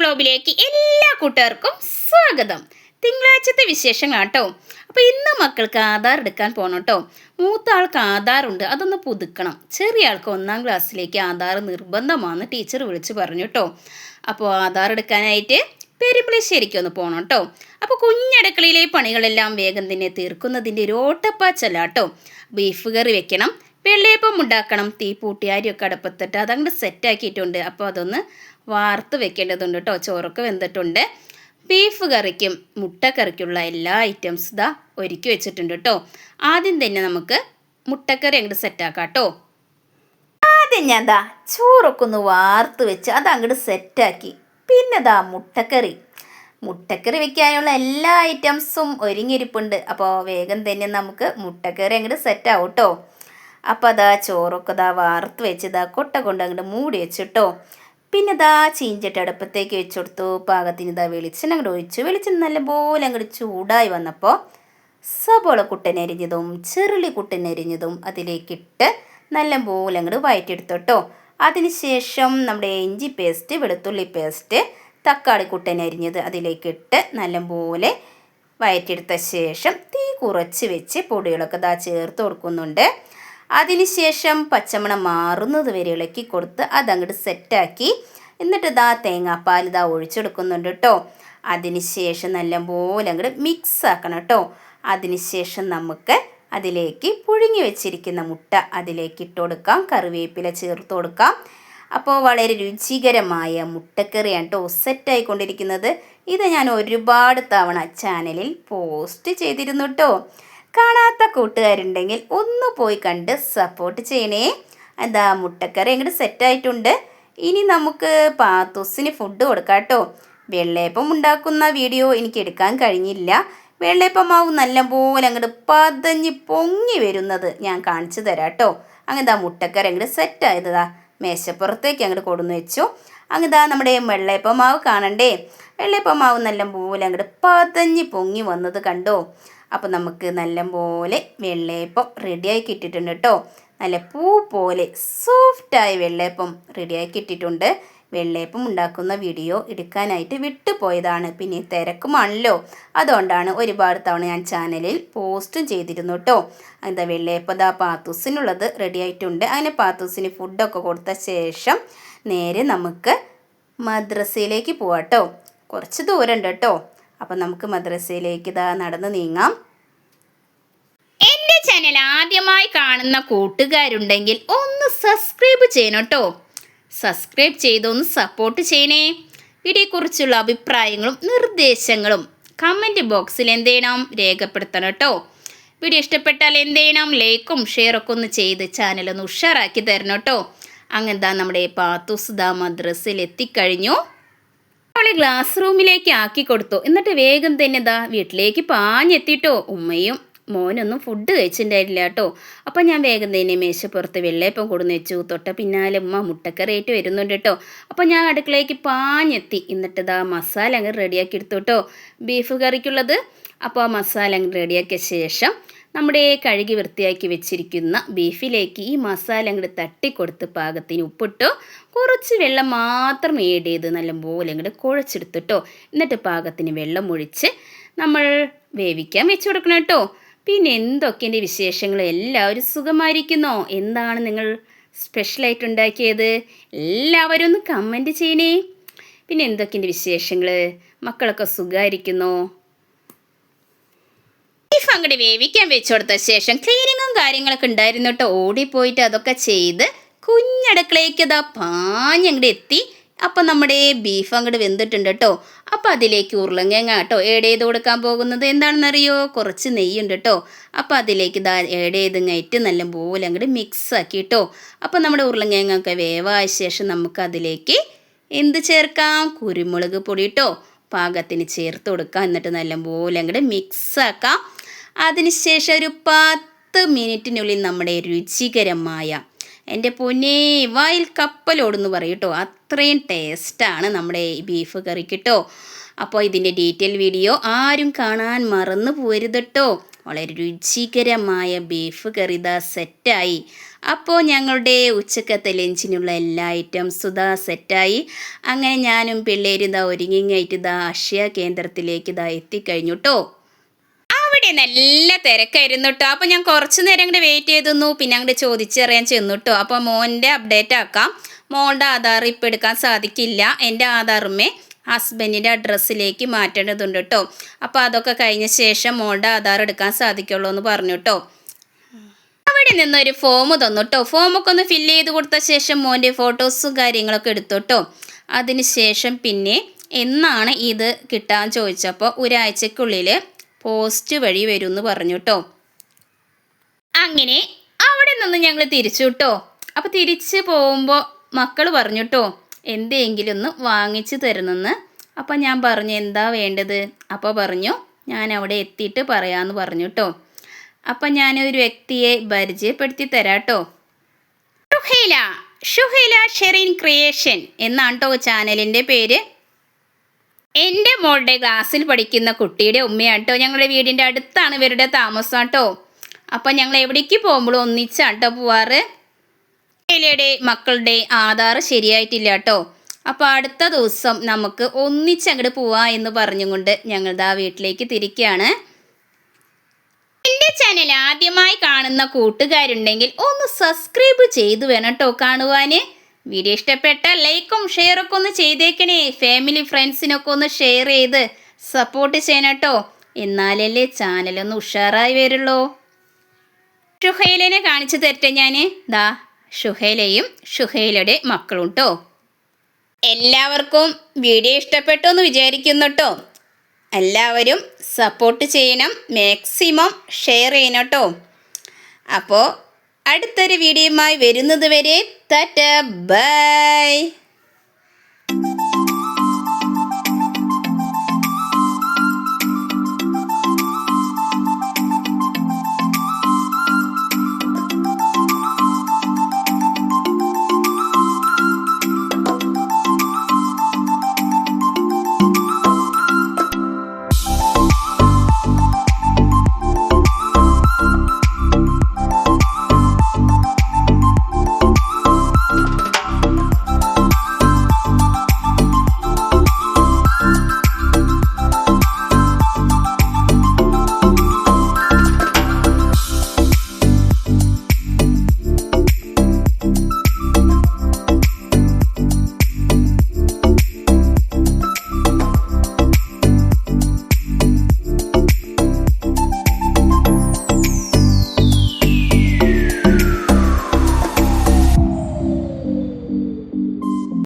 ബ്ലോഗിലേക്ക് എല്ലാ കൂട്ടുകാർക്കും സ്വാഗതം. തിങ്കളാഴ്ചത്തെ വിശേഷങ്ങളാട്ടോ അപ്പോൾ ഇന്ന് മക്കൾക്ക് ആധാർ എടുക്കാൻ പോകണം കേട്ടോ മൂത്ത ആൾക്ക് ആധാറുണ്ട് അതൊന്ന് പുതുക്കണം. ചെറിയ ആൾക്ക് ഒന്നാം ക്ലാസ്സിലേക്ക് ആധാർ നിർബന്ധമാണെന്ന് ടീച്ചർ വിളിച്ച് പറഞ്ഞു കേട്ടോ അപ്പോൾ ആധാർ എടുക്കാനായിട്ട് പെരുമ്പിളിശ്ശേരിക്ക് ഒന്ന് പോകണം കേട്ടോ അപ്പോൾ കുഞ്ഞടുക്കളയിലെ പണികളെല്ലാം വേഗം തന്നെ തീർക്കുന്നതിന്റെ ഒരു ഓട്ടപ്പാച്ചല്ല കേട്ടോ ബീഫ് കറി വെക്കണം വെള്ളയപ്പം ഉണ്ടാക്കണം തീ പൂട്ടിയാരിയൊക്കെ അടുപ്പത്തിട്ട് അതങ്ങോട്ട് സെറ്റാക്കിയിട്ടുണ്ട് അപ്പോൾ അതൊന്ന് വാർത്ത് വെക്കേണ്ടതുണ്ട് കേട്ടോ ചോറൊക്കെ വെന്തിട്ടുണ്ട്. ബീഫ് കറിക്കും മുട്ടക്കറിക്കുള്ള എല്ലാ ഐറ്റംസ് ഇതാ ഒരുക്കി വെച്ചിട്ടുണ്ട് കേട്ടോ ആദ്യം തന്നെ നമുക്ക് മുട്ടക്കറി അങ്ങോട്ട് സെറ്റാക്കാം കേട്ടോ ആദ്യം ഞാൻ ദാ ചോറൊക്കെ ഒന്ന് വാർത്ത് വെച്ച് അത് അങ്ങോട്ട് സെറ്റാക്കി പിന്നെ ദാ മുട്ടക്കറി. മുട്ടക്കറി വെക്കാനുള്ള എല്ലാ ഐറ്റംസും ഒരുങ്ങിയിരിപ്പുണ്ട്. അപ്പോൾ വേഗം തന്നെ നമുക്ക് മുട്ടക്കറി അങ്ങോട്ട് സെറ്റാവും കേട്ടോ അപ്പോൾ അതാ ചോറൊക്കെ ഇതാ വാർത്ത് വെച്ച് ഇതാ കൊട്ട കൊണ്ട് അങ്ങോട്ട് മൂടി വെച്ചിട്ടോ. പിന്നെ ഇതാ ചീഞ്ചട്ടി അടുപ്പത്തേക്ക് വെച്ച് കൊടുത്തു. പാകത്തിന് ഇതാ വെളിച്ചെണ്ണ അങ്ങോട്ട് ഒഴിച്ചു. വെളിച്ചെണ്ണ നല്ലപോലെ അങ്ങോട്ട് ചൂടായി വന്നപ്പോൾ സബോള കുട്ടനരിഞ്ഞതും ചെറുളി കുട്ടനരിഞ്ഞതും അതിലേക്കിട്ട് നല്ലപോലെ അങ്ങോട്ട് വയറ്റിയെടുത്തോട്ടോ. അതിനുശേഷം നമ്മുടെ ഇഞ്ചി പേസ്റ്റ് വെളുത്തുള്ളി പേസ്റ്റ് തക്കാളി കുട്ടനരിഞ്ഞത് അതിലേക്കിട്ട് നല്ലപോലെ വയറ്റിയെടുത്ത ശേഷം തീ കുറച്ച് വെച്ച് പൊടികളൊക്കെ ഇതാ ചേർത്ത് കൊടുക്കുന്നുണ്ട്. അതിനുശേഷം പച്ചമണം മാറുന്നത് വരെ ഇളക്കി കൊടുത്ത് അതങ്ങോട്ട് സെറ്റാക്കി. എന്നിട്ട് ഇതാ തേങ്ങാപ്പാൽ ഇതാ ഒഴിച്ചെടുക്കുന്നുണ്ട് കേട്ടോ അതിനുശേഷം നല്ലപോലെ അങ്ങോട്ട് മിക്സ് ആക്കണം കേട്ടോ അതിനുശേഷം നമുക്ക് അതിലേക്ക് പുഴുങ്ങി വെച്ചിരിക്കുന്ന മുട്ട അതിലേക്ക് ഇട്ട് കൊടുക്കാം. കറിവേപ്പില ചേർത്ത് കൊടുക്കാം. അപ്പോൾ വളരെ രുചികരമായ മുട്ടക്കറിയാണ് കേട്ടോ സെറ്റായിക്കൊണ്ടിരിക്കുന്നത്. ഇത് ഞാൻ ഒരുപാട് തവണ ചാനലിൽ പോസ്റ്റ് ചെയ്തിരുന്നു കേട്ടോ കാണാത്ത കൂട്ടുകാരുണ്ടെങ്കിൽ ഒന്ന് പോയി കണ്ട് സപ്പോർട്ട് ചെയ്യണേ. എന്താ മുട്ടക്കറി അങ്ങോട്ട് സെറ്റായിട്ടുണ്ട് ഇനി നമുക്ക് പാത്തൂസിന് ഫുഡ് കൊടുക്കാം കേട്ടോ. വെള്ളയപ്പം ഉണ്ടാക്കുന്ന വീഡിയോ എനിക്ക് എടുക്കാൻ കഴിഞ്ഞില്ല. വെള്ളയപ്പം മാവ് നല്ലപോലെ അങ്ങോട്ട് പതഞ്ഞ് പൊങ്ങി വരുന്നത് ഞാൻ കാണിച്ചു തരാം കേട്ടോ. അങ്ങനെന്താ മുട്ടക്കറി അങ്ങോട്ട് സെറ്റായതാ മേശപ്പുറത്തേക്ക് അങ്ങോട്ട് കൊടുന്ന് വെച്ചു. അങ്ങതാ നമ്മുടെ വെള്ളയപ്പം മാവ് കാണണ്ടേ. വെള്ളയപ്പം മാവ് നല്ലപോലെ അങ്ങോട്ട് പതഞ്ഞ് പൊങ്ങി വന്നത് കണ്ടോ. അപ്പോൾ നമുക്ക് നല്ലപോലെ വെള്ളയപ്പം റെഡിയായി കിട്ടിയിട്ടുണ്ട് കേട്ടോ നല്ല പൂ പോലെ സോഫ്റ്റായ വെള്ളയപ്പം റെഡിയായി കിട്ടിയിട്ടുണ്ട്. വെള്ളയപ്പം ഉണ്ടാക്കുന്ന വീഡിയോ എടുക്കാനായിട്ട് വിട്ടുപോയതാണ്. പിന്നെ തിരക്കുമാണല്ലോ. അതുകൊണ്ടാണ് ഒരുപാട് തവണ ഞാൻ ചാനലിൽ പോസ്റ്റും ചെയ്തിരുന്നു കേട്ടോ എന്താ വെള്ളയപ്പം ദാ പാത്തൂസിനുള്ളത് റെഡി ആയിട്ടുണ്ട്. അങ്ങനെ പാത്തൂസിന് ഫുഡൊക്കെ കൊടുത്ത ശേഷം നേരെ നമുക്ക് മദ്രസയിലേക്ക് പോവാട്ടോ കുറച്ച് ദൂരമുണ്ട് കേട്ടോ അപ്പം നമുക്ക് മദ്രസയിലേക്ക് ഇതാ നടന്ന് നീങ്ങാം. എന്റെ ചാനൽ ആദ്യമായി കാണുന്ന കൂട്ടുകാരുണ്ടെങ്കിൽ ഒന്ന് സബ്സ്ക്രൈബ് ചെയ്യണം കേട്ടോ സബ്സ്ക്രൈബ് ചെയ്തൊന്ന് സപ്പോർട്ട് ചെയ്യണേ. വീഡിയോയെക്കുറിച്ചുള്ള അഭിപ്രായങ്ങളും നിർദ്ദേശങ്ങളും കമന്റ് ബോക്സിൽ എന്ത് ചെയ്യണം രേഖപ്പെടുത്തണം കേട്ടോ വീഡിയോ ഇഷ്ടപ്പെട്ടാൽ എന്ത് ചെയ്യണം ലൈക്കും ഷെയറൊക്കെ ഒന്ന് ചെയ്ത് ചാനലൊന്ന് ഉഷാറാക്കി തരണം കേട്ടോ അങ്ങനെന്താ നമ്മുടെ പാത്തൂസുദ മദ്രസയിൽ എത്തിക്കഴിഞ്ഞു. അവളെ ഗ്ലാസ് റൂമിലേക്ക് ആക്കി കൊടുത്തു. എന്നിട്ട് വേഗം തന്നെ ദാ വീട്ടിലേക്ക് പാഞ്ഞെത്തിട്ടോ ഉമ്മയും മോനൊന്നും ഫുഡ് കഴിച്ചിട്ടുണ്ടായിരുന്നില്ല കേട്ടോ അപ്പം ഞാൻ വേഗം തന്നെ മേശപ്പുറത്ത് വെള്ളയപ്പം കൊടുന്ന് വെച്ചു. തൊട്ട പിന്നാലെ ഉമ്മ മുട്ടക്കറിയായിട്ട് വരുന്നുണ്ട് കേട്ടോ അപ്പം ഞാൻ അടുക്കളയ്ക്ക് പാഞ്ഞെത്തി. എന്നിട്ട് ദാ മസാല അങ്ങ് റെഡിയാക്കി എടുത്തു കേട്ടോ ബീഫ് കറിക്കുള്ളത്. അപ്പോൾ ആ മസാല അങ്ങ് റെഡിയാക്കിയ ശേഷം നമ്മുടെ കഴുകി വൃത്തിയാക്കി വെച്ചിരിക്കുന്ന ബീഫിലേക്ക് ഈ മസാല അങ്ങോട്ട് തട്ടിക്കൊടുത്ത് പാകത്തിന് ഉപ്പിട്ട്. കുറച്ച് വെള്ളം മാത്രം ഏഡ് ചെയ്ത് നല്ലപോലെ അങ്ങോട്ട് കുഴച്ചെടുത്തിട്ടോ. എന്നിട്ട് പാകത്തിന് വെള്ളം ഒഴിച്ച് നമ്മൾ വേവിക്കാൻ വെച്ച് കൊടുക്കണം കേട്ടോ. പിന്നെ എന്തൊക്കെ എന്റെ വിശേഷങ്ങൾ? എല്ലാവരും സുഖമായിരിക്കുന്നോ? എന്താണ് നിങ്ങൾ സ്പെഷ്യലായിട്ട് ഉണ്ടാക്കിയത്? എല്ലാവരും ഒന്ന് കമന്റ് ചെയ്യണേ. പിന്നെ എന്തൊക്കെ എന്റെ വിശേഷങ്ങൾ? മക്കളൊക്കെ സുഖമായിരിക്കുന്നോ അങ്ങോട്ട് വേവിക്കാൻ വെച്ചു കൊടുത്ത ശേഷം ക്ലീനിങ്ങും കാര്യങ്ങളൊക്കെ ഉണ്ടായിരുന്നു കേട്ടോ. ഓടിപ്പോയിട്ട് അതൊക്കെ ചെയ്ത് കുഞ്ഞടക്കളയ്ക്ക് ഇതാ പാഞ്ഞങ്ങോട്ട് എത്തി. അപ്പം നമ്മുടെ ബീഫ് അങ്ങോട്ട് വെന്തിട്ടുണ്ട് കേട്ടോ. അപ്പോൾ അതിലേക്ക് ഉരുളങ്ങേങ്ങ കേട്ടോ ഏഡ് ചെയ്ത് കൊടുക്കാൻ പോകുന്നത്. എന്താണെന്നറിയോ? കുറച്ച് നെയ്യുണ്ട് കേട്ടോ. അപ്പോൾ അതിലേക്ക് ഇതാ ഏഡ് ചെയ്ത് കയറ്റി നല്ല പോലെ അങ്ങോട്ട് മിക്സ് ആക്കി കേട്ടോ. അപ്പോൾ നമ്മുടെ ഉരുളങ്ങേങ്ങ ഒക്കെ വേവായ ശേഷം നമുക്ക് അതിലേക്ക് എന്ത് ചേർക്കാം? കുരുമുളക് പൊടി കേട്ടോ. പാകത്തിന് ചേർത്ത് കൊടുക്കാം. എന്നിട്ട് നല്ല പോലെ അങ്ങോട്ട് മിക്സ് ആക്കാം. അതിനുശേഷം ഒരു പത്ത് മിനിറ്റിനുള്ളിൽ നമ്മുടെ രുചികരമായ എന്റെ പൊന്നേ വായിൽ കപ്പലോടെന്ന് പറയും കേട്ടോ അത്രയും ടേസ്റ്റാണ് നമ്മുടെ ഈ ബീഫ് കറി കേട്ടോ. അപ്പോൾ ഇതിന്റെ ഡീറ്റെയിൽ വീഡിയോ ആരും കാണാൻ മറന്നു പോരുത് കേട്ടോ വളരെ രുചികരമായ ബീഫ് കറി ദാ സെറ്റായി. അപ്പോൾ ഞങ്ങളുടെ ഉച്ചക്കത്തെ ലഞ്ചിനുള്ള എല്ലാ ഐറ്റംസും ഇതാ സെറ്റായി. അങ്ങനെ ഞാനും പിള്ളേരും ഇതാ ഒരുങ്ങിങ്ങായിട്ട് ഇതാ അക്ഷയ കേന്ദ്രത്തിലേക്ക് ഇതാ എത്തിക്കഴിഞ്ഞു കേട്ടോ അവിടെ നല്ല തിരക്കായിരുന്നു കേട്ടോ. അപ്പോൾ ഞാൻ കുറച്ച് നേരം അങ്ങോട്ട് വെയിറ്റ് ചെയ്തിരുന്നു. പിന്നെ അങ്ങോട്ട് ചോദിച്ചറിയാൻ ചെന്നു കേട്ടോ. അപ്പോൾ മോന്റെ അപ്ഡേറ്റ് ആക്കാം. മോളുടെ ആധാർ ഇപ്പം എടുക്കാൻ സാധിക്കില്ല. എന്റെ ആധാറുമേ ഹസ്ബൻഡിന്റെ അഡ്രസ്സിലേക്ക് മാറ്റേണ്ടതുണ്ട് കേട്ടോ. അപ്പോൾ അതൊക്കെ കഴിഞ്ഞ ശേഷം മോളുടെ ആധാർ എടുക്കാൻ സാധിക്കുള്ളൂ എന്ന് പറഞ്ഞു കേട്ടോ. അവിടെ നിന്നൊരു ഫോം തന്നു കേട്ടോ. ഫോമൊക്കെ ഒന്ന് ഫില്ല് ചെയ്ത് കൊടുത്ത ശേഷം മോന്റെ ഫോട്ടോസും കാര്യങ്ങളൊക്കെ എടുത്തു കേട്ടോ. അതിന് ശേഷം പിന്നെ എന്നാണ് ഇത് കിട്ടാൻ ചോദിച്ചപ്പോൾ ഒരാഴ്ചക്കുള്ളിൽ പോസ്റ്റ് വഴി വരും എന്ന് പറഞ്ഞു കേട്ടോ അങ്ങനെ അവിടെ നിന്ന് ഞങ്ങൾ തിരിച്ചു കേട്ടോ അപ്പോൾ തിരിച്ചു പോകുമ്പോൾ മക്കൾ പറഞ്ഞു കേട്ടോ എന്തെങ്കിലും ഒന്ന് വാങ്ങിച്ചു തരുന്നെന്ന്. അപ്പോൾ ഞാൻ പറഞ്ഞു എന്താ വേണ്ടത്? അപ്പോൾ പറഞ്ഞു ഞാൻ അവിടെ എത്തിയിട്ട് പറയാന്ന് പറഞ്ഞു കേട്ടോ അപ്പം ഞാൻ ഒരു വ്യക്തിയെ പരിചയപ്പെടുത്തി തരാം കേട്ടോ ഷുഹൈല ഷുഹൈല ഷെറിൻ ക്രിയേഷൻ എന്നാണ് കേട്ടോ ചാനലിന്റെ പേര്. എന്റെ മോളുടെ ക്ലാസ്സിൽ പഠിക്കുന്ന കുട്ടിയുടെ ഉമ്മയാണ് കേട്ടോ. ഞങ്ങളുടെ വീടിന്റെ അടുത്താണ് ഇവരുടെ താമസം കേട്ടോ. അപ്പം ഞങ്ങൾ എവിടേക്ക് പോകുമ്പോഴും ഒന്നിച്ചാണ് കേട്ടോ പോവാറ്. ഏലിയുടെ മക്കളുടെ ആധാർ ശരിയായിട്ടില്ല കേട്ടോ. അപ്പോൾ അടുത്ത ദിവസം നമുക്ക് ഒന്നിച്ചങ്ങോട്ട് പോവാ എന്ന് പറഞ്ഞുകൊണ്ട് ഞങ്ങളുടെ ആ വീട്ടിലേക്ക് തിരിക്കുകയാണ് എന്റെ ചാനൽ ആദ്യമായി കാണുന്ന കൂട്ടുകാരുണ്ടെങ്കിൽ ഒന്ന് സബ്സ്ക്രൈബ് ചെയ്തു വേണം കേട്ടോ കാണുവാൻ വീഡിയോ ഇഷ്ടപ്പെട്ട ലൈക്കും ഷെയറൊക്കെ ഒന്ന് ചെയ്തേക്കണേ. ഫാമിലി ഫ്രണ്ട്സിനൊക്കെ ഒന്ന് ഷെയർ ചെയ്ത് സപ്പോർട്ട് ചെയ്യണം കേട്ടോ. എന്നാലല്ലേ ചാനലൊന്ന് ഉഷാറായി വരുള്ളൂ. ഷുഹൈലിനെ കാണിച്ചു തരട്ടെ ഞാൻ ദാ ഷുഹൈലയും ഷുഹൈലയുടെ മക്കളും കേട്ടോ എല്ലാവർക്കും വീഡിയോ ഇഷ്ടപ്പെട്ടു എന്ന് വിചാരിക്കുന്നു കേട്ടോ എല്ലാവരും സപ്പോർട്ട് ചെയ്യണം മാക്സിമം ഷെയർ ചെയ്യണം കേട്ടോ അപ്പോൾ അടുത്തൊരു വീഡിയോയുമായി വരുന്നത് വരെ തറ്റ ബൈ.